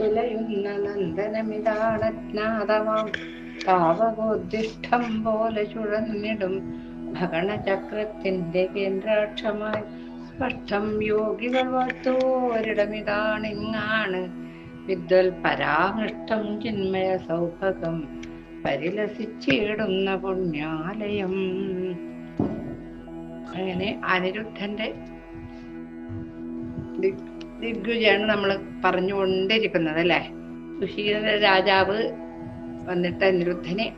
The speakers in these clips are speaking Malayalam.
തുലയുന്ന നന്ദനമിതാണജ്ഞാതമാം താവകോദ്ദിഷ്ടം പോലെ ചുഴന്നിടും ഭഗണചക്രത്തിന്റെ കേന്ദ്രാക്ഷമായി. സ്പഷ്ടം യോഗികൾ വാഴ്ത്തോരിടമിതാണിങ്ങാണ് വിദ്വൽ പരാമൃഷ്ടം ചിന്മയ സൗഭഗം പരിലസിച്ചിടുന്ന പുണ്യാലയം. അങ്ങനെ അനിരുദ്ധന്റെ ദിഗ്വിജയാണ് നമ്മൾ പറഞ്ഞുകൊണ്ടിരിക്കുന്നത് അല്ലേ സുശീല രാജാവ് വന്നിട്ട് അനിരുദ്ധനെ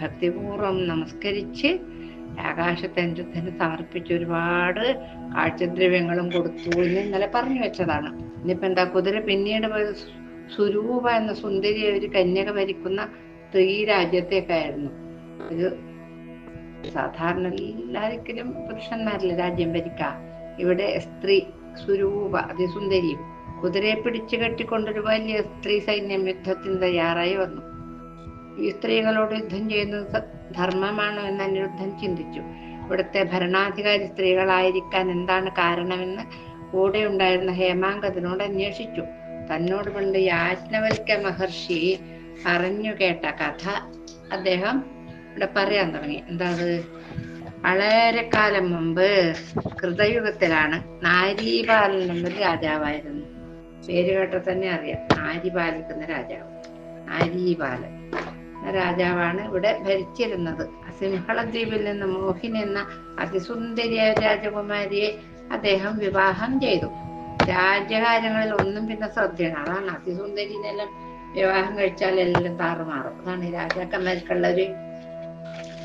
ഭക്തിപൂർവം നമസ്കരിച്ച് ആകാശത്തെ അനിരുദ്ധന് സമർപ്പിച്ച് ഒരുപാട് കാഴ്ചദ്രവ്യങ്ങളും കൊടുത്തു എന്ന് ഇന്നലെ പറഞ്ഞു വെച്ചതാണ്. ഇനിയിപ്പോ എന്താ കുതിര പിന്നീട് പോയത്? സു- എന്ന സുന്ദരി ഒരു കന്യക ഭരിക്കുന്ന സ്ത്രീ രാജ്യത്തേക്കായിരുന്നു ഒരു സാധാരണ എല്ലാവർക്കും പുരുഷന്മാരില്ല രാജ്യം ഭരിക്ക? ഇവിടെ സ്ത്രീ സ്വരൂപ അതിസുന്ദരിയും കുതിരയെ പിടിച്ചു കെട്ടിക്കൊണ്ടൊരു വലിയ സ്ത്രീ സൈന്യം യുദ്ധത്തിന് തയ്യാറായി വന്നു. ഈ സ്ത്രീകളോട് യുദ്ധം ചെയ്യുന്നത് ധർമ്മമാണോ എന്ന് അനിരുദ്ധൻ ചിന്തിച്ചു. ഇവിടുത്തെ ഭരണാധികാരി സ്ത്രീകളായിരിക്കാൻ എന്താണ് കാരണമെന്ന് കൂടെ ഉണ്ടായിരുന്ന ഹേമാങ്കതിനോട് അന്വേഷിച്ചു. തന്നോട് പണ്ട് യാജ്ഞവൽക്ക മഹർഷി പറഞ്ഞു കേട്ട കഥ അദ്ദേഹം ഇവിടെ പറയാൻ തുടങ്ങി. എന്താ അത്? വളരെ കാലം മുമ്പ് കൃതയുഗത്തിലാണ് നാരീപാലൻ എന്നൊരു രാജാവായിരുന്നു. പേര് കേട്ട തന്നെ അറിയാം. നാരി എന്ന രാജാവ്. നാരീപാലൻ രാജാവാണ് ഇവിടെ ഭരിച്ചിരുന്നത്. സിംഹളദ്വീപിൽ നിന്ന് മോഹിനി എന്ന അതിസുന്ദരിയായ രാജകുമാരിയെ അദ്ദേഹം വിവാഹം ചെയ്തു. രാജ്യകാര്യങ്ങളിൽ ഒന്നും പിന്നെ ശ്രദ്ധയാണ് അതാണ് അതിസുന്ദരിനെല്ലാം വിവാഹം കഴിച്ചാൽ എല്ലാം താറുമാറും. അതാണ് രാജാക്കന്മാർക്കുള്ള ഒരു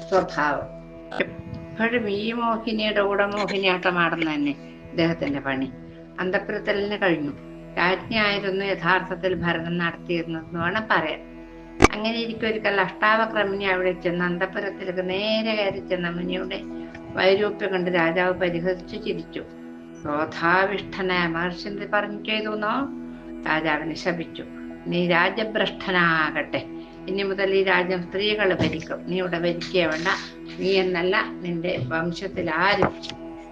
സ്വഭാവം. എപ്പോഴും ഈ മോഹിനിയുടെ കൂടെ മോഹിനിയാട്ടം ആടുന്ന തന്നെ ഇദ്ദേഹത്തിന്റെ പണി. അന്തപ്രത്തലിന് കഴിഞ്ഞു. രാജ്ഞിയായിരുന്നു യഥാർത്ഥത്തിൽ ഭരണം നടത്തിയിരുന്നതെന്ന് വേണം പറയാൻ. അങ്ങനെ ഇരിക്കും ഒരിക്കൽ അഷ്ടാവക്രമിനി അവിടെ ചെന്ന് അന്തപുരത്തിലേക്ക് നേരെ കയറി ചെന്ന മുനിയുടെ വൈരൂപ്യം കണ്ട് രാജാവ് പരിഹസിച്ചു ചിരിച്ചു. ക്രോധാവിഷ്ഠനായ മഹർഷി പറഞ്ഞു ചെയ്തു എന്നോ? രാജാവിനെ ശപിച്ചു നീ രാജ്യഭ്രഷ്ടനാകട്ടെ. ഇനി മുതൽ ഈ രാജ്യം സ്ത്രീകൾ ഭരിക്കും. നീ ഇവിടെ ഭരിക്കേ വേണ്ട. നീ എന്നല്ല നിന്റെ വംശത്തിൽ ആരും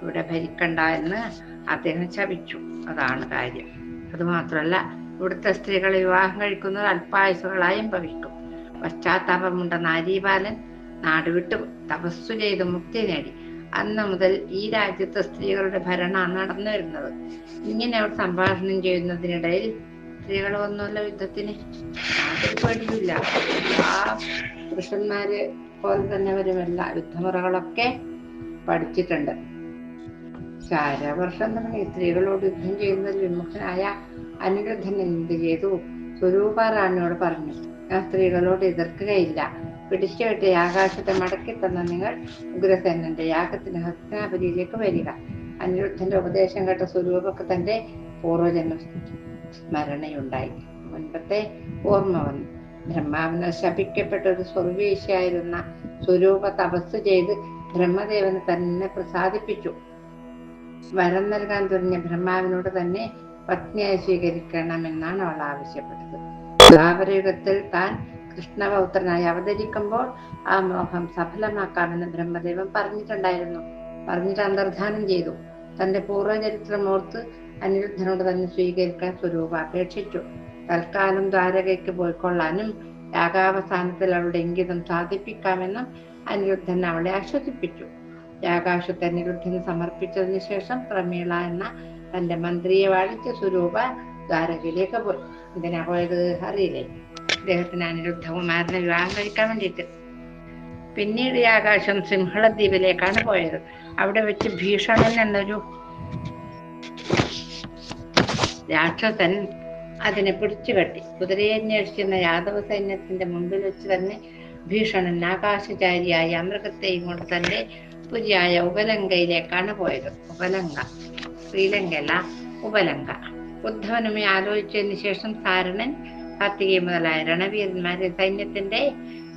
ഇവിടെ ഭരിക്കണ്ട എന്ന് അദ്ദേഹം ശപിച്ചു. അതാണ് കാര്യം. അതുമാത്രമല്ല ഇവിടുത്തെ സ്ത്രീകൾ വിവാഹം കഴിക്കുന്നത് അല്പായുസുകളായും ഭവിക്കും. പശ്ചാത്താപമുണ്ട നാരീബാലൻ നാട് വിട്ടു തപസ്സു ചെയ്ത് മുക്തി നേടി. അന്ന് മുതൽ ഈ രാജ്യത്തെ സ്ത്രീകളുടെ ഭരണമാണ് നടന്നു വരുന്നത്. ഇങ്ങനെ അവർ സംഭാഷണം ചെയ്യുന്നതിനിടയിൽ സ്ത്രീകൾ വന്നല്ലോ യുദ്ധത്തിന് പേടിയില്ല ആ പുരുഷന്മാര് പോലെ തന്നെ വരുമല്ല യുദ്ധമുറകളൊക്കെ പഠിച്ചിട്ടുണ്ട്. ചാരവർഷം തുടങ്ങി സ്ത്രീകളോട് യുദ്ധം ചെയ്യുന്നതിൽ വിമുഖനായ അനിരുദ്ധൻ എന്ത് ചെയ്തു സ്വരൂപ റാണിയോട് പറഞ്ഞു ഞാൻ സ്ത്രീകളോട് എതിർക്കുകയില്ല. പിടിച്ചുവിട്ട് ആകാശത്തെ മടക്കി തന്ന നിങ്ങൾ ഉഗ്രസേനന്റെ യാഗത്തിന് ഹസ്തനാപുരിയിലേക്ക് വരിക. അനിരുദ്ധന്റെ ഉപദേശം കേട്ട സ്വരൂപക്ക് തന്റെ പൂർവജന്മ സ്മരണയുണ്ടായി. മുൻപത്തെ ഓർമ്മ വന്നു. ബ്രഹ്മാവിന് ശപിക്കപ്പെട്ട ഒരു സ്വർവീശയായിരുന്ന സ്വരൂപ തപസ് ചെയ്ത് ബ്രഹ്മദേവന് തന്നെ പ്രസാദിപ്പിച്ചു. വരം നൽകാൻ തുടങ്ങിയ ബ്രഹ്മാവിനോട് തന്നെ പത്നിയായി സ്വീകരിക്കണമെന്നാണ് അവൾ ആവശ്യപ്പെട്ടത്. ദ്വാപരയുഗത്തിൽ താൻ കൃഷ്ണപൗത്രനായി അവതരിക്കുമ്പോൾ ആ മോഹം സഫലമാക്കാമെന്ന് ബ്രഹ്മദേവൻ പറഞ്ഞിട്ടുണ്ടായിരുന്നു. പറഞ്ഞിട്ട് അന്തർധാനം ചെയ്തു. തന്റെ പൂർവചരിത്രം ഓർത്ത് അനിരുദ്ധനോട് തന്നെ സ്വീകരിക്കാൻ സ്വരൂപ അപേക്ഷിച്ചു. തൽക്കാലം ദ്വാരകയ്ക്ക് പോയിക്കൊള്ളാനും യാഗാവസാനത്തിൽ അവളുടെ ഇംഗിതം സാധിപ്പിക്കാമെന്നും അനിരുദ്ധൻ അവളെ ആശ്വസിപ്പിച്ചു. യാഗാശത്ത് അനിരുദ്ധന് സമർപ്പിച്ചതിന് ശേഷം പ്രമീള എന്ന തന്റെ മന്ത്രിയെ വാഴിച്ച സ്വരൂപ ദ്വാരകയിലേക്ക് പോയി. എന്തിനാ പോയത് അറിയില്ലേ? അദ്ദേഹത്തിന് അനിരുദ്ധകുമാരനെ വിവാഹം കഴിക്കാൻ വേണ്ടിയിട്ട്. പിന്നീട് ആകാശം സിംഹളദ്വീപിലേക്കാണ് പോയത്. അവിടെ വെച്ച് ഭീഷണൻ എന്നൊരു രാക്ഷസൻ അതിനെ പിടിച്ചു കെട്ടി. കുതിരയെ അന്വേഷിക്കുന്ന യാദവ സൈന്യത്തിന്റെ മുമ്പിൽ വെച്ച് തന്നെ ഭീഷണൻ ആകാശചാരിയായ അമൃഗത്തെയും കൊണ്ട് തന്റെ പുരിയായ ഉപലങ്കയിലേക്കാണ് പോയത്. ഉപലങ്ക ശ്രീലങ്കയല്ല ഉപലങ്ക. ഉദ്ധവനുമേ ആലോചിച്ചതിന് ശേഷം സാരണൻ കാർത്തികേയ മുതലായ രണവീരന്മാരെ സൈന്യത്തിന്റെ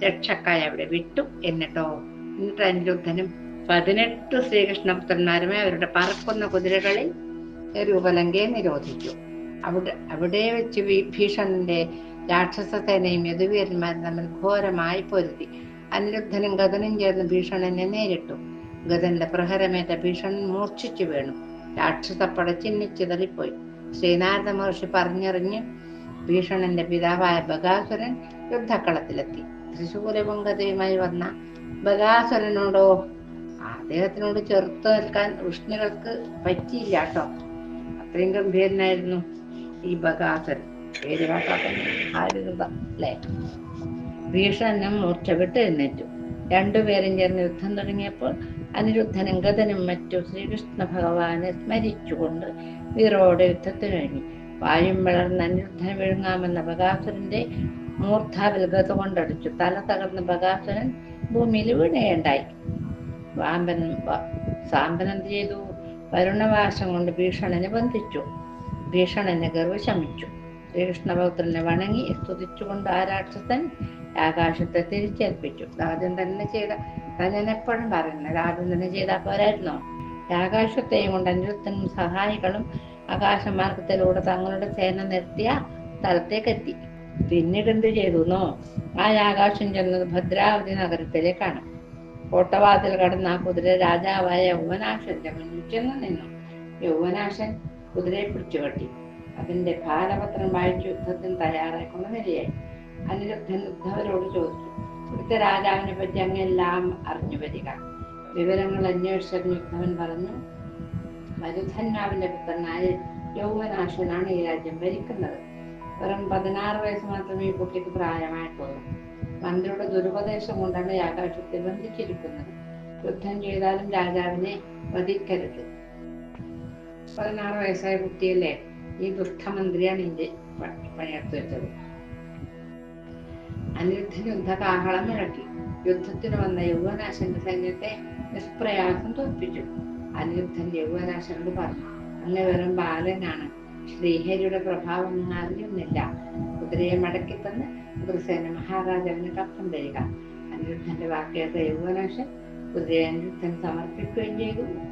രക്ഷക്കായി അവിടെ വിട്ടു. എന്നിട്ടോ? എന്നിട്ട് അനിരുദ്ധനും പതിനെട്ട് ശ്രീകൃഷ്ണപുത്രന്മാരുമേ അവരുടെ പറക്കുന്ന കുതിരകളിൽ ഒരു ഉപലങ്കയെ നിരോധിച്ചു. അവിടെ അവിടെ വെച്ച് വിഭീഷണന്റെ രാക്ഷസ സേനയും യദുവീരന്മാരും തമ്മിൽ ഘോരമായി പൊരുതി. അനിരുദ്ധനും ഗതനും ചേർന്ന് ഭീഷണനെ നേരിട്ടു. ഗതന്റെ പ്രഹരമേറ്റ ഭീഷണൻ മൂർച്ഛിച്ചു വീണു. രാക്ഷസപ്പട ചിന്നിച്ചിതറിപ്പോയി ശ്രീനാരദ മഹർഷി പറഞ്ഞറിഞ്ഞ് ഭീഷണന്റെ പിതാവായ ബകാസുരൻ യുദ്ധക്കളത്തിലെത്തി. തൃശൂലപുങ്കതയുമായി വന്ന ബകാസുരനോടോ അദ്ദേഹത്തിനോട് ചെറുത്ത് നിൽക്കാൻ വിഷ്ണുകൾക്ക് പറ്റിയില്ല കേട്ടോ. അത്രയും ഗംഭീരനായിരുന്നു. ഈ ബകാസുരൻ പേര് കേട്ടോ അല്ലേ? ഭീഷണനും മൂർച്ച വിട്ട് എഴുന്നേറ്റു രണ്ടുപേരും ചേർന്ന് യുദ്ധം തുടങ്ങിയപ്പോൾ അനിരുദ്ധനും ഗതനും മറ്റു ശ്രീകൃഷ്ണ ഭഗവാനെ സ്മരിച്ചുകൊണ്ട് വീറോടെ യുദ്ധത്തിൽ കഴിഞ്ഞു വായും വിളർന്ന് അനിരുദ്ധൻ വിഴുങ്ങാമെന്ന ബകാസുരന്റെ മൂർധാവിൽ ഗത കൊണ്ടടിച്ചു. തല തകർന്ന ബകാസുരൻ ഭൂമിയിൽ വീണയുണ്ടായി. വാമ്പനും സാമ്പനം ചെയ്തു? വരുണവാശം കൊണ്ട് ഭീഷണനെ ബന്ധിച്ചു. ഭീഷണനെ ഗർവ് ശമിച്ചു ശ്രീകൃഷ്ണഭക്തനെ വണങ്ങി സ്തുതിച്ചുകൊണ്ട് ആ രാക്ഷസൻ ആകാശത്തെ തിരിച്ചേൽപ്പിച്ചു. രാജൻ തന്നെ ചെയ്ത ഞാൻ എപ്പോഴും പറയുന്നത് രാജൻ തന്നെ ചെയ്താൽ പോരായിരുന്നോ? ആകാശത്തെയും കൊണ്ട് അനിരുദ്ധനും സഹായികളും ആകാശമാർഗത്തിലൂടെ തങ്ങളുടെ സേന നിർത്തിയ സ്ഥലത്തേക്കെത്തി പിന്നീട് എന്ത് ചെയ്തുന്നോ? ആ ആകാശം ചെന്നത് ഭദ്രാവതി നഗരത്തിലേക്കാണ്. കോട്ടവാതിൽ കടന്ന ആ കുതിര രാജാവായ യൗവനാശന്റെ മുന്നിൽ ചെന്ന് നിന്നു. യൗവനാശൻ കുതിരയെ പിടിച്ചു കെട്ടി. അതിന്റെ ഭാരപത്രം വായിച്ചു യുദ്ധത്തിന് തയ്യാറാക്കുന്ന നിലയായി അനിരുദ്ധൻ ഉദ്ധവരോട് ചോദിച്ചു ഇവിടുത്തെ രാജാവിനെ പറ്റി അങ്ങെല്ലാം അറിഞ്ഞു വരിക. വിവരങ്ങൾ അന്വേഷിച്ചറിഞ്ഞ ഉദ്ധവൻ പറഞ്ഞു മരുധന്യാവിന്റെ പുത്രനായ യൗവനാശനാണ് ഈ രാജ്യം ഭരിക്കുന്നത്. വെറും പതിനാറ് വയസ്സ് മാത്രമേ ഈ കുട്ടിക്ക് പ്രായമായിട്ടുള്ളൂ. മന്ത്രിയുടെ ദുരുപദേശം കൊണ്ടാണ് ഈ ആകാശത്തിൽ ബന്ധിച്ചിരിക്കുന്നത്. യുദ്ധം ചെയ്താലും രാജാവിനെ വധിക്കരുത്. പതിനാറ് വയസ്സായ കുട്ടിയല്ലേ? ഈ ദുഷ്ടമന്ത്രിയാണ് ഇന്ത്യ പണിയെടുത്തു വെച്ചത്. അനിരുദ്ധൻ യുദ്ധകാഹളം മുഴക്കി യുദ്ധത്തിന് വന്ന യൗവനാശന്റെ സൈന്യത്തെ നിഷ്പ്രയാസം തോൽപ്പിച്ചു. അനിരുദ്ധൻ യൗവനാശനോട് പറഞ്ഞു അങ്ങ് വെറും ബാലനാണ്. ശ്രീഹരിയുടെ പ്രഭാവം അറിയുന്നില്ല. കുതിരയെ മടക്കി തന്ന് കുതിരസേന മഹാരാജാവിന് കപ്പം തരിക. അനിരുദ്ധന്റെ വാക്കേട്ട യൗവനാശൻ കുതിരയെ അനിരുദ്ധൻ സമർപ്പിക്കുകയും ചെയ്തു.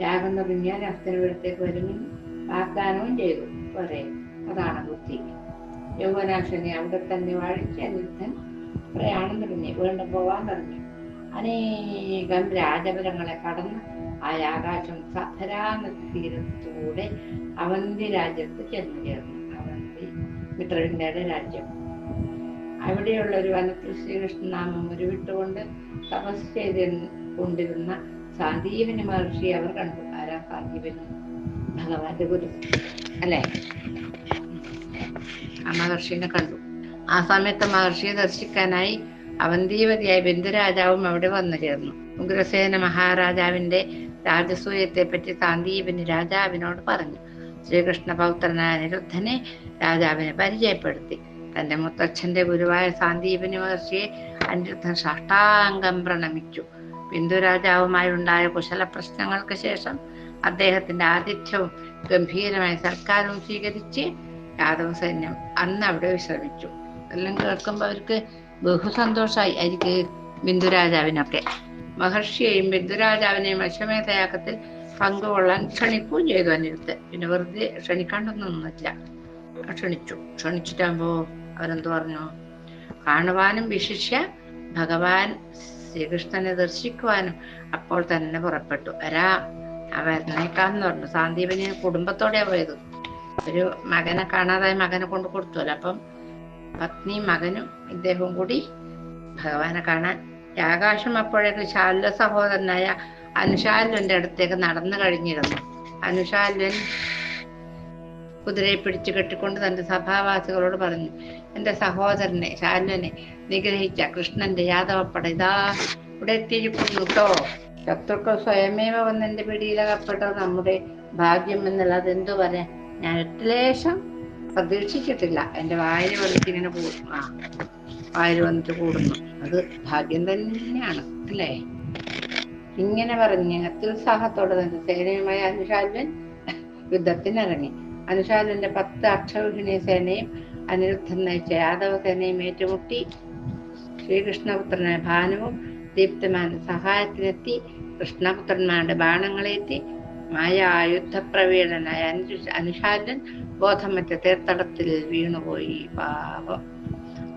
യാഗം തുടങ്ങിയാൽ അസ്തനപുരത്തേക്ക് വരുമെന്ന് വാഗ്ദാനവും ചെയ്തു. പോരെ അതാണ് ബുദ്ധി. യൗവനാശനെ അവിടെ തന്നെ വാഴിച്ച അനിരുദ്ധൻ പ്രയാണം തുടങ്ങി. വീണ്ടും പോവാൻ തുടങ്ങി അനേകം രാജപുരങ്ങളെ കടന്ന് ആ ആകാശം സധരാ തീരത്തൂടെ അവന്തി രാജ്യത്ത് ചെന്നു ചേർന്നു. അവന്തി മിത്രവിന്ദയുടെ രാജ്യം. അവിടെയുള്ള ഒരു വനത്തിൽ ശ്രീകൃഷ്ണനാമം ഉരുവിട്ടുകൊണ്ട് തപസ് ചെയ്ത് കൊണ്ടിരുന്ന സാന്ദീപനി മഹർഷി അവർ കണ്ടു. ആരാ സാന്ദീപനി ഭഗവാന്റെ ഗുരു. അല്ലെ? ആ മഹർഷിനെ കണ്ടു. ആ സമയത്ത് മഹർഷിയെ ദർശിക്കാനായി അവന്തീവതിയായ ബന്ധുരാജാവും അവിടെ വന്നു ചേർന്നു. ഉഗ്രസേന മഹാരാജാവിന്റെ രാജസൂയത്തെ പറ്റി സാന്ദീപന് രാജാവിനോട് പറഞ്ഞു. ശ്രീകൃഷ്ണ പൗത്രനായ അനിരുദ്ധനെ രാജാവിനെ പരിചയപ്പെടുത്തി. തന്റെ മുത്തച്ഛന്റെ ഗുരുവായ സാന്ദീപനി മഹർഷിയെ അനിരുദ്ധൻ സാഷ്ടാംഗം പ്രണമിച്ചു. ബിന്ദു രാജാവുമായി ഉണ്ടായ കുശല പ്രശ്നങ്ങൾക്ക് ശേഷം അദ്ദേഹത്തിന്റെ ആതിഥ്യവും ഗംഭീരമായ സൽക്കാരവും സ്വീകരിച്ച് യാദവ സൈന്യം അന്ന് അവിടെ വിശ്രമിച്ചു. എല്ലാം കേൾക്കുമ്പോൾ അവർക്ക് ബഹുസന്തോഷമായി അരിക്ക് ബിന്ദുരാജാവിനൊക്കെ. മഹർഷിയെയും ബിന്ദുരാജാവിനെയും അശ്വമേധയാഗത്തിൽ പങ്കുകൊള്ളാൻ ക്ഷണിക്കുകയും ചെയ്തു അനിരുത്ത് പിന്നെ വെറുതെ ക്ഷണിക്കാണ്ടൊന്നുമില്ല ക്ഷണിച്ചു. ക്ഷണിച്ചിട്ടാകുമ്പോ അവരെന്തു പറഞ്ഞു? കാണുവാനും വിശിഷ്യ ഭഗവാൻ ശ്രീകൃഷ്ണനെ ദർശിക്കുവാനും അപ്പോൾ തന്നെ പുറപ്പെട്ടു. വരാ അവരിനേക്കാന്ന് പറഞ്ഞു. സാന്ദീപിന് കുടുംബത്തോടെയാ പോയത് ഒരു മകനെ കാണാതായി മകനെ കൊണ്ട് കൊടുത്തുല്ലോ അപ്പം പത്നിയും മകനും ഇദ്ദേഹവും കൂടി ഭഗവാനെ കാണാൻ ആകാശം അപ്പോഴേക്ക് ശാല്വ സഹോദരനായ അനുശാലുവിന്റെ അടുത്തേക്ക് നടന്നു കഴിഞ്ഞിരുന്നു. അനുശാല്വൻ കുതിരയെ പിടിച്ചു കെട്ടിക്കൊണ്ട് തന്റെ സഭാവാസികളോട് പറഞ്ഞു എന്റെ സഹോദരനെ ശാല്വനെ നിഗ്രഹിച്ച കൃഷ്ണന്റെ യാദവപ്പട ഇതാ ഇവിടെ എത്തിയിരിക്കുന്നു കേട്ടോ ശത്രുക്കൾ സ്വയമേവ വന്ന് എന്റെ പിടിയിലകപ്പെട്ട? നമ്മുടെ ഭാഗ്യം എന്നുള്ളത് എന്തു പറയാ ഞാൻ ഒറ്റലേശം പ്രതീക്ഷിച്ചിട്ടില്ല. എന്റെ വായിൽ വന്നിട്ട് ഇങ്ങനെ കൂടും. ആ വായിൽ വന്നിട്ട് കൂടുന്നു. അത് ഭാഗ്യം തന്നെയാണ് അല്ലേ? ഇങ്ങനെ പറഞ്ഞ് അത്യുത്സാഹത്തോടെ തന്നെ സേനയുമായി അനുശാലൻ യുദ്ധത്തിനിറങ്ങി. അനുശാലന്റെ പത്ത് അക്ഷൗഹിണി സേനയും അനിരുദ്ധൻ നയിച്ച യാദവ സേനയും ഏറ്റുമുട്ടി. ശ്രീകൃഷ്ണപുത്രനായ ഭാനുവും ദീപ്തമാൻ സഹായത്തിനെത്തി. കൃഷ്ണപുത്രന്മാരുടെ ബാണങ്ങളെത്തി മായ യുദ്ധപ്രവീണനായ അനു അനുശാലൻ ബോധമറ്റ തീർത്ഥടത്തിൽ വീണുപോയി. പാപം.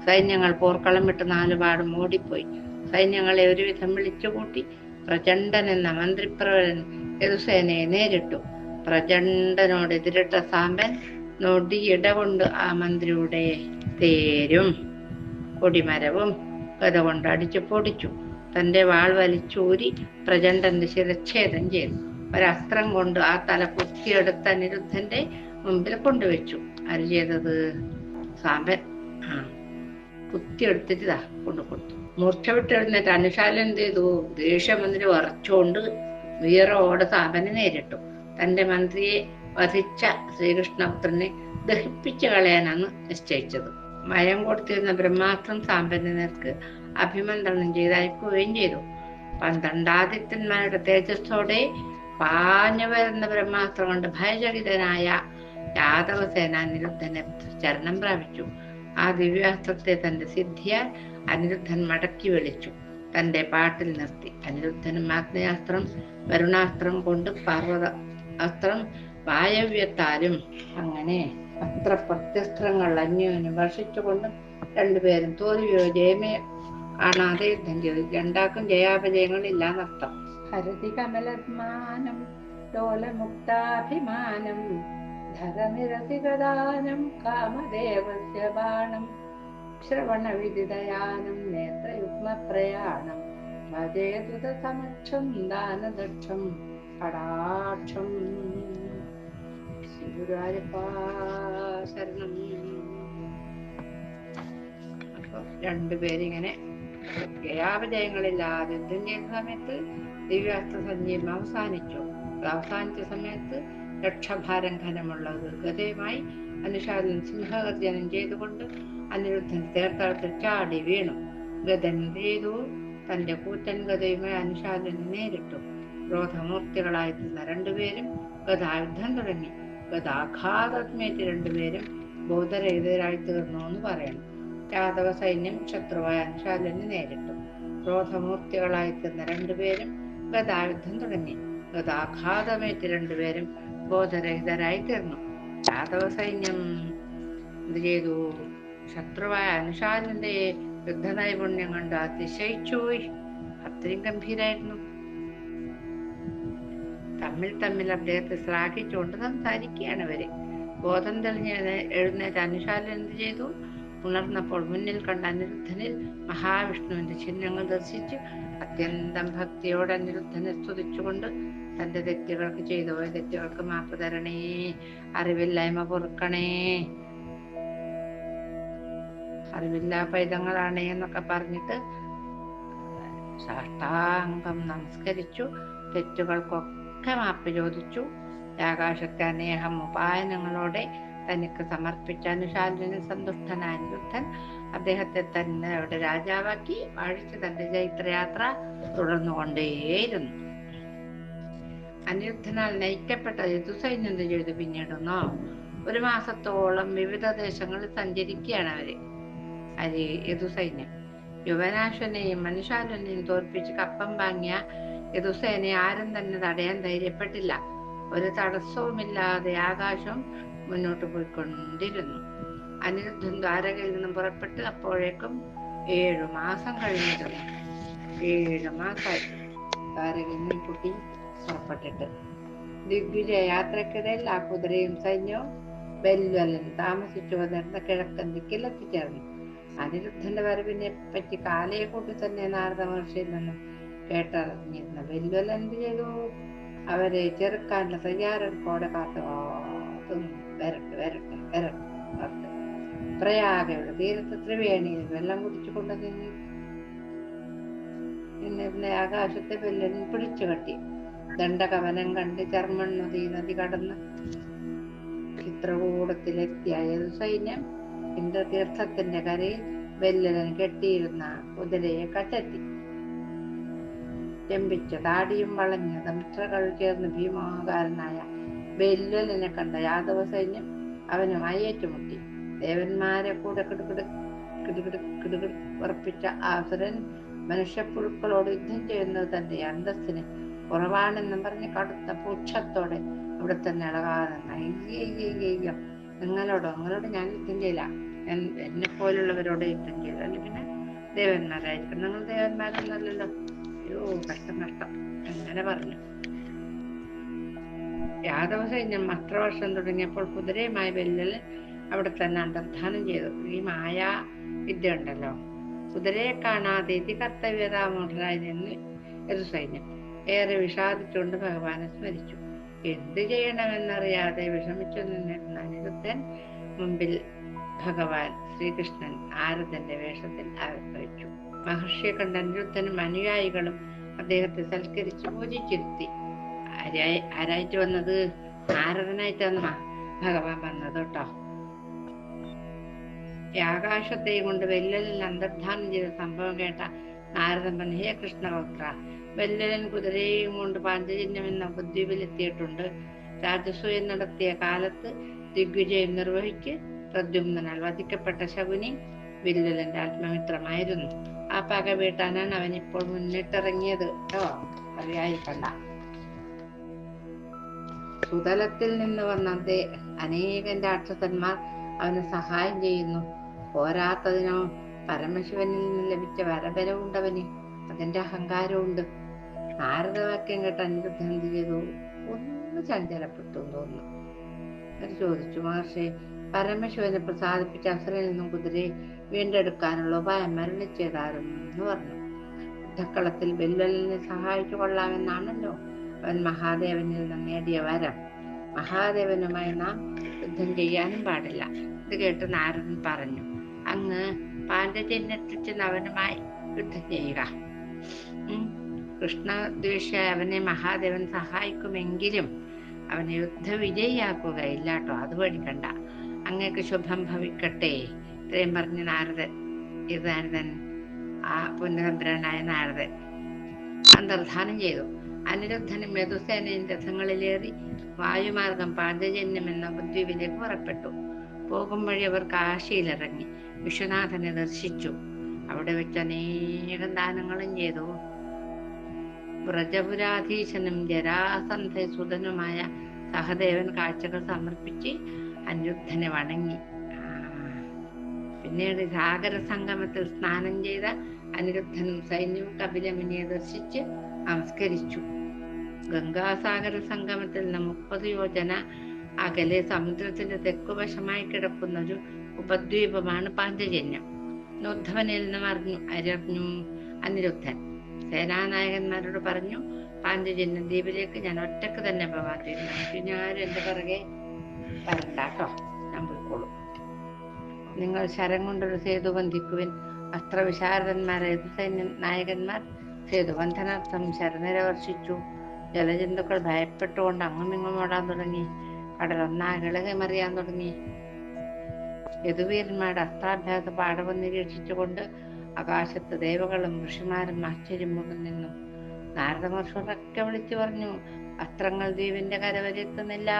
സൈന്യങ്ങൾ പോർക്കളം വിട്ട് നാലുപാടും ഓടിപ്പോയി സൈന്യങ്ങളെ ഒരുവിധം വിളിച്ചുകൂട്ടി. പ്രചണ്ഡൻ എന്ന മന്ത്രിപ്രവരൻ യദുസേനയെ നേരിട്ടു. പ്രചണ്ഡനോട് എതിരിട്ട സാമ്പൻ നൊടിയിട കൊണ്ട് ആ മന്ത്രിയുടെ തേരും കൊടിമരവും കഥ കൊണ്ട് അടിച്ചു പൊടിച്ചു. തന്റെ വാൾ വലിച്ചൂരി പ്രചണ്ഡന്റെ ശിരച്ഛേദം ചെയ്തു. ഒരസ്ത്രം കൊണ്ട് ആ തല കുത്തിയെടുത്ത അനിരുദ്ധന്റെ മുമ്പിൽ കൊണ്ടുവച്ചു. ആര് ചെയ്തത്? സാമ്പൻ. ആ. കുത്തിയെടുത്തിട്ട് ഇതാ കൊണ്ടു കൊടുത്തു. മൂർച്ച വിട്ടെഴുന്നേറ്റ് അനുശാലൻ എന്ത് ചെയ്തു? ദേഷ്യം വന്നിട്ട് വീറോടെ സാമ്പനെ നേരിട്ടു. തന്റെ മന്ത്രിയെ വധിച്ച ശ്രീകൃഷ്ണപുത്രനെ ദഹിപ്പിച്ചു കളയാനാണ് നിശ്ചയിച്ചത്. മയം കൊടുത്തിരുന്ന ബ്രഹ്മാസ്ത്രം സാമ്പന്നർക്ക് അഭിമന്ത്രണം ചെയ്ത് അയക്കുകയും ചെയ്തു. പന്ത്രണ്ടാദിത്യന്മാരുടെ തേജസ്സോടെ പാഞ്ഞു വരുന്ന ബ്രഹ്മാസ്ത്രം കൊണ്ട് ഭയചകിതനായ യാദവ സേനാനിരുദ്ധനെ ചരണം പ്രാപിച്ചു. ആ ദിവ്യാസ്ത്രത്തെ തന്റെ സിദ്ധിയാൽ അനിരുദ്ധൻ മടക്കി വിളിച്ചു. തന്റെ പാട്ടിൽ നിർത്തി. അനിരുദ്ധനും ആഗ്നേയാസ്ത്രം വരുണാസ്ത്രം കൊണ്ട് പർവത അസ്ത്രം വായവ്യത്താലും അങ്ങനെ അത്ര പ്രത്യസ്ത്രങ്ങൾ അന്യോന്യം വർഷിച്ചുകൊണ്ടും രണ്ടുപേരും തോൽവിയോ ജയമേ ആണ് യുദ്ധം ചെയ്തു രണ്ടാക്കും ജയാപജയങ്ങളില്ലാന്നർത്ഥം. ഹരതി കമലമാനം ലോലമുക്താഭിമാനം ധരനിരസികദാനം കാമദേവസ്യ ബാണം ശ്രവണവിദിതയാനം നേത്രയുഗ്മപ്രയാണം ഭജേതുത സമക്ഷം ദാനദക്ഷം കടാക്ഷം. ശരണം. അപ്പൊ രണ്ടുപേരിങ്ങനെ ജയാപജയങ്ങളില്ലാതെ യുദ്ധം ചെയ്യുന്ന സമയത്ത് ദിവ്യാസ്ത്ര സഞ്ജീവം അവസാനിച്ചു അവസാനിച്ച സമയത്ത് രക്ഷഭാരം ഘനമുള്ള ദുർഗതയുമായി ഗതയുമായി അനുഷാദൻ സിംഹഗർജനം ചെയ്തുകൊണ്ട് അനിരുദ്ധൻ തീർത്ഥത്തിൽ ചാടി വീണു. ഗതൻ ചെയ്തു തന്റെ കൂറ്റൻ ഗതയുമായി അനുഷാദനെ നേരിട്ടു. ക്രോധമൂർത്തികളായി തീർന്ന രണ്ടുപേരും ഗതായുദ്ധം തുടങ്ങി. ഗതാഘാതമേറ്റ് രണ്ടുപേരും ബോധരഹിതരായി തീർന്നു എന്ന് പറയണം. യാദവ സൈന്യം ശത്രുവായ അനുശാലനെ നേരിട്ടു. ക്രോധമൂർത്തികളായി തീർന്ന രണ്ടുപേരും ഗതായുദ്ധം തുടങ്ങി. ഗതാഘാതമേറ്റ് രണ്ടുപേരും ബോധരഹിതരായി തീർന്നു. യാദവ സൈന്യം എന്ത് ചെയ്തു? ശത്രുവായ അനുശാലന്റെ യുദ്ധ നൈപുണ്യം കണ്ട് അതിശയിച്ചുപോയി. അത്രയും ഗംഭീരായിരുന്നു. തമ്മിൽ തമ്മിൽ അദ്ദേഹത്തെ ശ്ലാഘിച്ചുകൊണ്ട് സംസാരിക്കുകയാണ് അവർ. ബോധം തെളിഞ്ഞ് എഴുന്നേറ്റ് അനുശാലൻ എന്ത് ചെയ്തു? ഉണർന്നപ്പോൾ മുന്നിൽ കണ്ട അനിരുദ്ധനിൽ മഹാവിഷ്ണുവിന്റെ ചിഹ്നങ്ങൾ ദർശിച്ച് അത്യന്തം ഭക്തിയോടെ അനിരുദ്ധനെ സ്തുതിച്ചുകൊണ്ട് തന്റെ തെറ്റുകൾക്ക് ചെയ്തു പോയ തെറ്റുകൾക്ക് മാപ്പ് തരണേ അറിവില്ലായ്മ പൊറുക്കണേ. അറിവില്ലാ പൈതങ്ങളാണേ എന്നൊക്കെ പറഞ്ഞിട്ട് സാഷ്ടാംഗം നമസ്കരിച്ചു. തെറ്റുകൾക്കൊക്കെ മാപ്പ് ചോദിച്ചു. ആകാശത്തെ അനേകം ഉപായനങ്ങളോടെ തനിക്ക് സമർപ്പിച്ച അനുശാലിന് സന്തുഷ്ടനായ അനിരുദ്ധൻ അദ്ദേഹത്തെ തന്നെ അവിടെ രാജാവാക്കി വാഴിച്ച് തന്റെ ചൈത്രയാത്ര തുടർന്നുകൊണ്ടേയിരുന്നു. അനിരുദ്ധനാൽ നയിക്കപ്പെട്ട യദുസൈന്യം എന്ത് ചെയ്തു പിന്നീടുന്നോ? ഒരു മാസത്തോളം വിവിധ ദേശങ്ങളിൽ സഞ്ചരിക്കുകയാണ് അവർ. അരി യദുസൈന്യം. യുവനാശനെയും മനുഷ്യാലനെയും തോൽപ്പിച്ച് കപ്പം വാങ്ങിയ യദുസേനെ ആരും തന്നെ തടയാൻ ധൈര്യപ്പെട്ടില്ല. ഒരു തടസ്സവുമില്ലാതെ ആകാശം മുന്നോട്ട് പോയിക്കൊണ്ടിരുന്നു. അനിരുദ്ധൻ ദ്വാരകയിൽ നിന്നും പുറപ്പെട്ട് അപ്പോഴേക്കും ഏഴു മാസം കഴിഞ്ഞിരുന്നു. ഏഴു മാസമായി ദ്വാരകയിൽ നിന്നും കുട്ടി പുറപ്പെട്ടിട്ട്. ദിഗ്വിജയ യാത്രക്കിടയിൽ ആ കുതിരയും സൈന്യവും വെല്ലുവലൻ താമസിച്ചു വന്നിരുന്ന കിഴക്കൻ ദിക്കിൽ എത്തിച്ചേർന്നു. അനിരുദ്ധന്റെ വരവിനെ പറ്റി കാലയെ കൂട്ടി തന്നെ നാരദ മഹർഷിയിൽ നിന്നും കേട്ടറിഞ്ഞിരുന്ന. വെല്ലുവൽ എന്ത് ചെയ്തു? അവരെ ചെറുക്കാനുള്ള തയ്യാറെടുപ്പോടെ കാത്തു. വരട്ടെ വരട്ടെ വരട്ടെ പ്രയാഗയുടെ തീരത്ത് ത്രിവേണിയിൽ വെള്ളം കുടിച്ചു കൊണ്ട് പിന്നെ ആകാശത്തെ വെല്ലൻ പിടിച്ചു കെട്ടി. ദണ്ഡകവനം കണ്ട് ചർമ്മൺ നദി നദി കടന്ന് ചിത്രകൂടത്തിലെത്തിയ ഏതു സൈന്യം? ഇന്ദ്രതീർത്ഥത്തിന്റെ കരയിൽ വെല്ലലൻ കെട്ടിയിരുന്ന കുതിരയെ കണ്ടെത്തി. ചെമ്പിച്ച താടിയും വളഞ്ഞ ദംഷ്ട്രകൾ ചേർന്ന് ഭീമാകാരനായ ബെല്ലലിനെ കണ്ട യാദവ സൈന്യം അവനുമായി ഏറ്റുമുട്ടി ദേവന്മാരെ കൂടെ ഉറപ്പിച്ച ആസുരൻ മനുഷ്യപ്പുഴുക്കളോട് യുദ്ധം ചെയ്യുന്നത് തന്റെ അന്തസ്സിന് കുറവാണെന്നും പറഞ്ഞ് കടുത്ത പുക്ഷത്തോടെ അവിടെ തന്നെ ഇളകാതെ അയ്യോ നിങ്ങളോടോ നിങ്ങളോട് ഞാൻ യുദ്ധം ചെയ്യില്ല. എന്നെ പോലുള്ളവരോട് യുദ്ധം ചെയ്യില്ല അല്ലെങ്കിൽ പിന്നെ ദേവന്മാരായിരിക്കും നിങ്ങൾ ദേവന്മാരൊന്നല്ലല്ലോ അയ്യോ കഷ്ടം കഷ്ടം. അങ്ങനെ പറഞ്ഞു. യാദവ സൈന്യം വർഷം തുടങ്ങിയപ്പോൾ കുതിരയുമായി വെല്ലൽ അവിടെ തന്നെ അന്തർധാനം ചെയ്തു. ഈ മായ വിദ്യ ഉണ്ടല്ലോ കുതിരയെ കാണാതെ ഇതി കർത്തവ്യതാമൂഢനായി നിന്ന് ഒരു സൈന്യം. ഏറെ വിഷാദിച്ചുകൊണ്ട് ഭഗവാനെ സ്മരിച്ചു. എന്ത് ചെയ്യണമെന്നറിയാതെ വിഷമിച്ചു നിന്നിരുന്ന അനിരുദ്ധൻ മുമ്പിൽ ഭഗവാൻ ശ്രീകൃഷ്ണൻ ആരതന്റെ വേഷത്തിൽ ആവിർഭവിച്ചു മഹർഷിയെ കണ്ട അനിരുദ്ധനും അനുയായികളും അദ്ദേഹത്തെ സൽക്കരിച്ച് പൂജിച്ചിരുത്തി ആരായി ആരായിട്ട് വന്നത്? നാരദനായിട്ടാണ് ഭഗവാൻ വന്നത് കേട്ടോ. ആകാശത്തെയും കൊണ്ട് വെല്ലലിൽ അന്തർധാനം ചെയ്ത സംഭവം കേട്ട നാരദൻ പറഞ്ഞു ഹേ കൃഷ്ണപുത്ര വെല്ലലൻ കുതിരയെയും കൊണ്ട് പാഞ്ചജന്യം എന്ന ഉപദ്വീപിലെത്തിയിട്ടുണ്ട് രാജസൂയം നടത്തിയ കാലത്ത് ദിഗ്വിജയം നിർവഹിച്ച് പ്രദ്യുമ്നാൽ വധിക്കപ്പെട്ട ശകുനി വില്ലലന്റെ ആത്മമിത്രമായിരുന്നു ആ പക വീട്ടാനാണ് അവൻ ഇപ്പോൾ മുന്നിട്ടിറങ്ങിയത്. കേട്ടോ? അറിയായിക്കണ്ട സുതലത്തിൽ നിന്ന് വന്ന അതേ അനേകം രാക്ഷസന്മാർ അവന് സഹായം ചെയ്യുന്നു. പോരാത്തതിനോ പരമശിവനിൽ നിന്ന് ലഭിച്ച വരവരവുണ്ടവന് അതിന്റെ അഹങ്കാരമുണ്ട്. നാരദവാക്യം കേട്ട് അനിരുദ്ധം ചെയ്തു? ഒന്ന് ചഞ്ചലപ്പെട്ടു തോന്നുന്നു. എന്നിട്ട് ചോദിച്ചു മഹർഷി പരമശിവനെ പ്രസാദിപ്പിച്ച അസുരനിൽ നിന്നും കുതിരയെ വീണ്ടെടുക്കാനുള്ള ഉപായം മരണി എന്ന് പറഞ്ഞു. യുദ്ധക്കളത്തിൽ ബെല്ലലിനെ സഹായിച്ചു കൊള്ളാമെന്നാണല്ലോ അവൻ മഹാദേവനിൽ നിന്ന് നേടിയ വരം. മഹാദേവനുമായി നാം യുദ്ധം ചെയ്യാനും പാടില്ല. ഇത് കേട്ട് നാരദൻ പറഞ്ഞു അങ്ങ് പാണ്ഡജന്യത്തിൽ നവനുമായി യുദ്ധം ചെയ്യുക. ഉം. കൃഷ്ണദ്വേഷ അവനെ മഹാദേവൻ സഹായിക്കുമെങ്കിലും അവനെ യുദ്ധ വിജയിയാക്കുകയില്ലാട്ടോ അത് പേടിക്കണ്ട അങ്ങക്ക് ശുഭം ഭവിക്കട്ടെ. ഇത്രയും പറഞ്ഞ് നാരദൻ ഇത് നാരദൻ ആ പുണ്യതന്ത്രനായ നാരദൻ അന്തർധാനം ചെയ്തു. അനിരുദ്ധനും യദുസേനയും രഥങ്ങളിലേറി വായുമാർഗം പാഞ്ചജന്യം എന്ന ബുദ്ധിവിലേക്ക് പുറപ്പെട്ടു. പോകും വഴി അവർ കാശിയിലിറങ്ങി വിശ്വനാഥനെ ദർശിച്ചു. അവിടെ വെച്ച് അനേകം ദാനങ്ങളും ചെയ്തു. വ്രജപുരാധീശനും ജരാസന്ധസുതനുമായ സഹദേവൻ കാഴ്ചകൾ സമർപ്പിച്ച് അനിരുദ്ധനെ വണങ്ങി. പിന്നീട് സാഗര സംഗമത്തിൽ സ്നാനം ചെയ്ത അനിരുദ്ധനും സൈന്യവും കപിലമുനിയെ ദർശിച്ച് നമസ്കരിച്ചു. ഗംഗാസാഗര സംഗമത്തിൽ നിന്ന് മുപ്പത് യോജന അകലെ സമുദ്രത്തിന്റെ തെക്കുവശമായി കിടക്കുന്ന ഒരു ഉപദ്വീപമാണ് പാഞ്ചജന്യം ഉദ്ധവനിൽ നിന്നും അറിഞ്ഞു അറിഞ്ഞു അനിരുദ്ധൻ. സേനാനായകന്മാരോട് പറഞ്ഞു പാഞ്ചജന്യം ദ്വീപിലേക്ക് ഞാൻ ഒറ്റയ്ക്ക് തന്നെ പോകാൻ ഞാൻ എന്റെ പിറകെ വരണ്ട നിങ്ങൾ ശരം കൊണ്ടൊരു സേതു ബന്ധിക്കുവിൻ അസ്ത്രവിശാരദന്മാരായ സൈന്യ നായകന്മാർ? സേതുബന്ധനാർത്ഥം ശരനിര വർഷിച്ചു ജലജന്തുക്കൾ ഭയപ്പെട്ടുകൊണ്ട് അങ്ങുമിങ്ങും ഓടാൻ തുടങ്ങി. ഇളകി മറിയാൻ തുടങ്ങി. യദുവീരന്മാരുടെ അസ്ത്രാഭ്യാസ പാഠവും നിരീക്ഷിച്ചുകൊണ്ട് ആകാശത്ത് ദേവകളും ഋഷിമാരും ആശ്ചര്യം മൂടും നിന്നു. നാരദമഹർഷൊക്കെ വിളിച്ചു പറഞ്ഞു അസ്ത്രങ്ങൾ ദ്വീപിന്റെ കരവരെത്തുന്നില്ല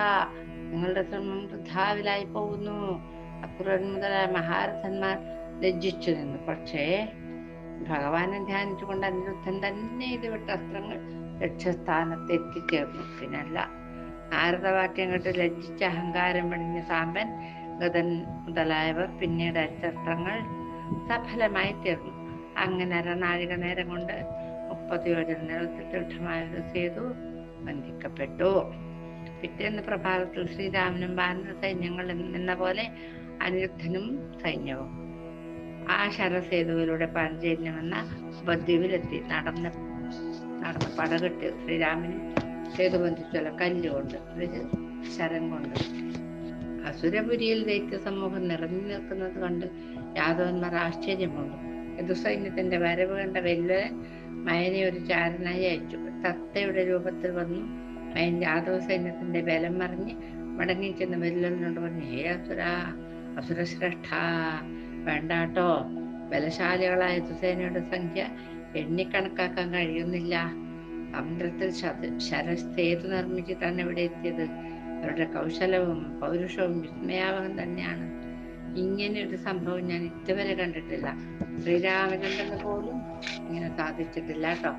നിങ്ങളുടെ ശ്രമം വൃദ്ധാവിലായി പോകുന്നു. അക്രൂരൻ മുതലായ മഹാരഥന്മാർ ലജ്ജിച്ചു നിന്നു. പക്ഷേ ഭഗവാനെ ധ്യാനിച്ചുകൊണ്ട് അനിരുദ്ധൻ തന്നെ ഇത് വിട്ട അസ്ത്രങ്ങൾ ലക്ഷ്യസ്ഥാനത്ത് എത്തിച്ചേർന്നു പിന്നല്ല നാരദവാക്യം കേട്ട് ലജ്ജിച്ച അഹങ്കാരം വെടിഞ്ഞ സാമ്പൻ ഗതൻ മുതലായവർ പിന്നീട് അച്ചസ്ത്രങ്ങൾ സഫലമായി തീർന്നു. അങ്ങനെ അരനാഴിക നേരം കൊണ്ട് മുപ്പത് യോജന നീളത്തിൽ ദൃഢമായ ഒരു സേതു ബന്ധിക്കപ്പെട്ടു. പിറ്റേന്ന് പ്രഭാതത്തിൽ ശ്രീരാമനും വാനര സൈന്യങ്ങളും എന്ന പോലെ അനിരുദ്ധനും സൈന്യവും. ആ ശരസേതുവിലൂടെ പാഞ്ചജന്യം എന്ന ഉപദ്വീപിലെത്തി നടന്ന നടന്ന പടകെട്ട് ശ്രീരാമന് സേതു ബന്ധിച്ചല്ല കല്ലുകൊണ്ട് ഒരു ശരം കൊണ്ട്. അസുരപുരിയിൽ ദൈത്യ സമൂഹം നിറഞ്ഞു നിൽക്കുന്നത് കണ്ട് യാദവന്മാർ ആശ്ചര്യം കൊണ്ടു യദുസൈന്യത്തിന്റെ വരവ് കണ്ട വെല്ലുവൻ മയനെ ഒരു ചാരനായി അയച്ചു. തത്തയുടെ രൂപത്തിൽ വന്നു മയൻ യാദവ സൈന്യത്തിന്റെ ബലം മറിഞ്ഞ് മടങ്ങി ചെന്ന് വെല്ലുവിനോട് പറഞ്ഞു ഹേ അസുര അസുരശ്രേഷ്ഠ. വേണ്ടാട്ടോ. ബലശാലികളായ യദുസേനയുടെ സംഖ്യ എണ്ണിക്കണക്കാക്കാൻ കഴിയുന്നില്ല. സമുദ്രത്തിൽ ശരസ്ഥേതു നിർമ്മിച്ച് നിർമ്മിച്ചിട്ടാണ് ഇവിടെ എത്തിയത് അവരുടെ കൗശലവും പൗരുഷവും വിസ്മയാവഹം തന്നെയാണ്. ഇങ്ങനെ ഒരു സംഭവം ഞാൻ ഇതുവരെ കണ്ടിട്ടില്ല. ശ്രീരാമചന്ദ്രന് പോലും ഇങ്ങനെ സാധിച്ചിട്ടില്ല കേട്ടോ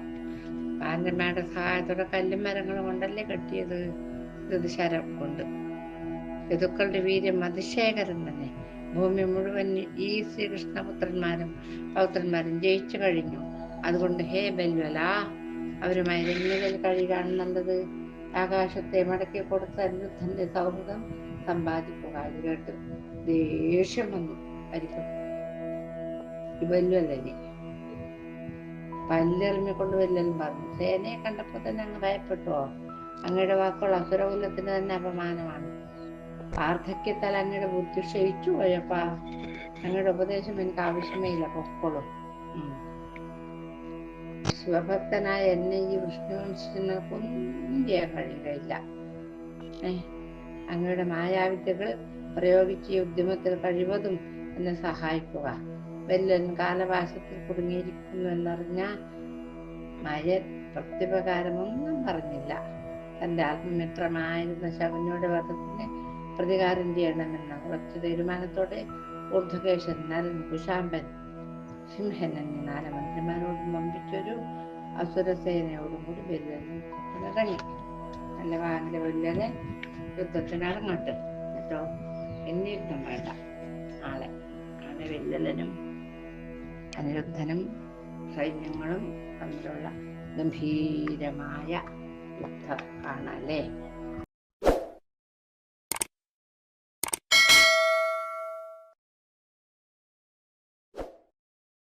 പാഞ്ചമ്മയുടെ സഹായത്തോടെ കല്ലും മരങ്ങളും കൊണ്ടല്ലേ കെട്ടിയത്? ഇത് ശരം കൊണ്ട്. ഋതുക്കളുടെ വീര്യം അതിശയകരം തന്നെ. ഭൂമി മുഴുവൻ ഈ ശ്രീകൃഷ്ണപുത്രന്മാരും പൗത്രന്മാരും ജയിച്ചു കഴിഞ്ഞു. അതുകൊണ്ട് ഹേ ബൽവല അവരുമായി രമ്യതയിൽ കഴിയുകയാണ് നല്ലത്. ആകാശത്തെ മടക്കി കൊടുത്ത അനിരുദ്ധന്റെ സൗഹൃദം സമ്പാദിക്കുക അത് കേട്ട് ദേഷ്യം വന്നു. അരിക്കും വല്ലുവല്ലേ പല്ലെറിഞ്ഞു കൊണ്ട് വല്ലതും പറഞ്ഞു. സേനയെ കണ്ടപ്പോൾ തന്നെ അങ്ങ് ഭയപ്പെട്ടുവോ? അങ്ങയുടെ വാക്കുകൾ അസുരകുലത്തിന് തന്നെ അപമാനമാണ്. വാർദ്ധക്യത്താൽ അങ്ങയുടെ ബുദ്ധി ക്ഷയിച്ചു പോയപ്പാ അങ്ങയുടെ ഉപദേശം എനിക്ക് ആവശ്യമേ ഇല്ല പൊക്കോളൂ. ശിവഭക്തനായ എന്നെ ഈ വിഷ്ണുവംശങ്ങൾക്കൊന്നും ചെയ്യാൻ കഴിയുകയില്ല. അങ്ങയുടെ മായാവിദ്യകൾ പ്രയോഗിച്ച് ഉദ്യമത്തിൽ കഴിവതും എന്നെ സഹായിക്കുക. വല്ലൻ കാലവാസത്തിൽ കുടുങ്ങിയിരിക്കുന്നു എന്നറിഞ്ഞ മയൻ പ്രത്യുപകാരമൊന്നും പറഞ്ഞില്ല. തന്റെ ആത്മമിത്രമായിരുന്ന ശവനോട് വധത്തിന് പ്രതികാരം ചെയ്യണമെന്ന ഉറച്ച തീരുമാനത്തോടെ ഊർധ്വകേശൻ നരൻ കുശാമ്പൻ സിംഹൻ എന്നീ നാല് മന്ത്രിമാരോടും വമ്പിച്ചൊരു അസുരസേനയോടും കൂടി വെല്ലനും യുദ്ധത്തിനിറങ്ങി നല്ല വാങ്ങിയ വെല്ലനെ യുദ്ധത്തിനിറങ്ങട്ടെ കേട്ടോ? എന്നീ യുദ്ധം വേണ്ട. ആളെ ആളെ വെല്ലനും അനിരുദ്ധനും സൈന്യങ്ങളും തമ്മിലുള്ള ഗംഭീരമായ യുദ്ധം കാണാല്ലേ